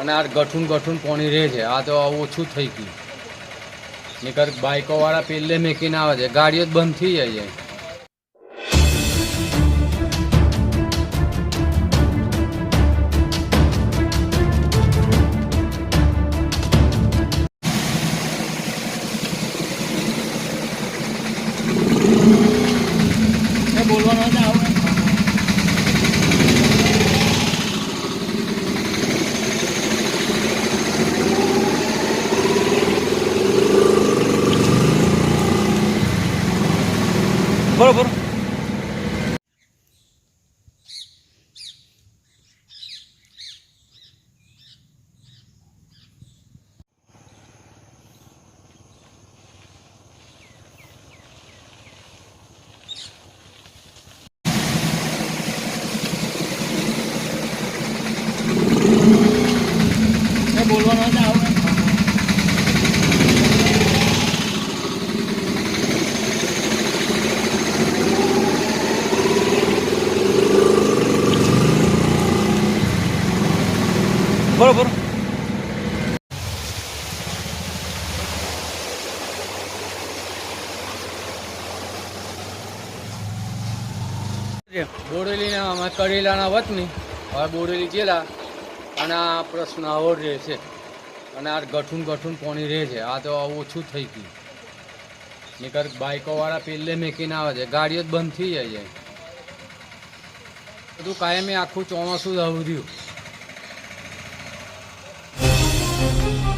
અને આ ગઠું ગઠું પોણી રહે છે. આ તો ઓછું થઈ ગયું. નીકળ બાઇકો વાળા પેલે મેકીને આવે છે. ગાડીઓ જ બંધ થઈ જાય છે. બોલવાનો આવે. બરોબર. બોલવાનો આવે. બરોબર. બોડેલીને અમે કરેલાના વતની હવે બોરેલી જેલા અને આ પ્રશ્ન આવો રહે છે. અને આ ગઠું ગઠું પાણી રહે છે. આ તો ઓછું થઈ ગયું. નીકળ બાઇકો વાળા પેલે મેકીને આવે છે. ગાડીઓ જ બંધ થઈ જાય છે. બધું કાયમી આખું ચોમાસું જ આવું રહ્યું thank you